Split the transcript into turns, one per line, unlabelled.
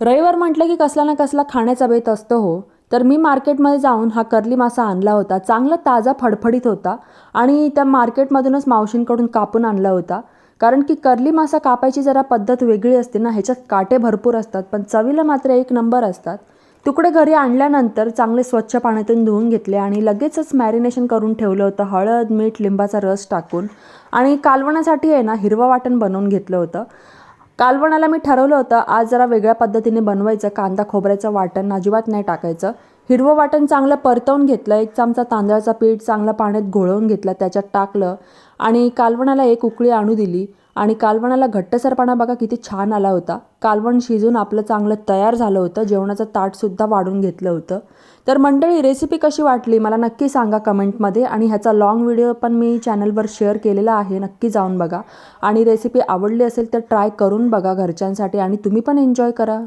रविवार म्हटलं की कसला ना कसला खाण्याचा बेत असतो हो. तर मी मार्केटमध्ये जाऊन हा कर्ली मासा आणला होता. चांगला ताजा फडफडीत होता आणि त्या मार्केटमधूनच मावशींकडून कापून आणला होता. कारण की कर्ली मासा कापायची जरा पद्धत वेगळी असते ना ह्याच्यात काटे भरपूर असतात पण चवीला मात्र एक नंबर असतात. तुकडे घरी आणल्यानंतर चांगले स्वच्छ पाण्यातून धुवून घेतले आणि लगेचच मॅरिनेशन करून ठेवलं होतं. हळद मीठ लिंबाचा रस टाकून आणि कालवण्यासाठी आहे ना हिरवं वाटण बनवून घेतलं होतं. कालवणाला मी ठरवलं होतं आज जरा वेगळ्या पद्धतीने बनवायचं कांदा खोबऱ्याचं वाटण अजिबात नाही टाकायचं. हिरवं वाटण चांगलं परतवून घेतलं एक चमचा तांदळाचा पीठ चांगलं पाण्यात घोळवून घेतलं त्याच्यात टाकलं आणि कालवणाला एक उकळी आणू दिली. आणि कालवणाला घट्टसरपणा बघा किती छान आला होता. कालवण शिजून आपलं चांगलं तयार झालं होतं. जेवणाचं ताटसुद्धा वाढून घेतलं होतं. तर मंडळी रेसिपी कशी वाटली? मला नक्की सांगा कमेंटमध्ये आणि ह्याचा लॉंग व्हिडिओ पण मी चॅनलवर शेअर केलेला आहे. नक्की जाऊन बघा. आणि रेसिपी आवडली असेल तर ट्राय करून बघा घरच्यांसाठी आणि तुम्ही पण एन्जॉय करा.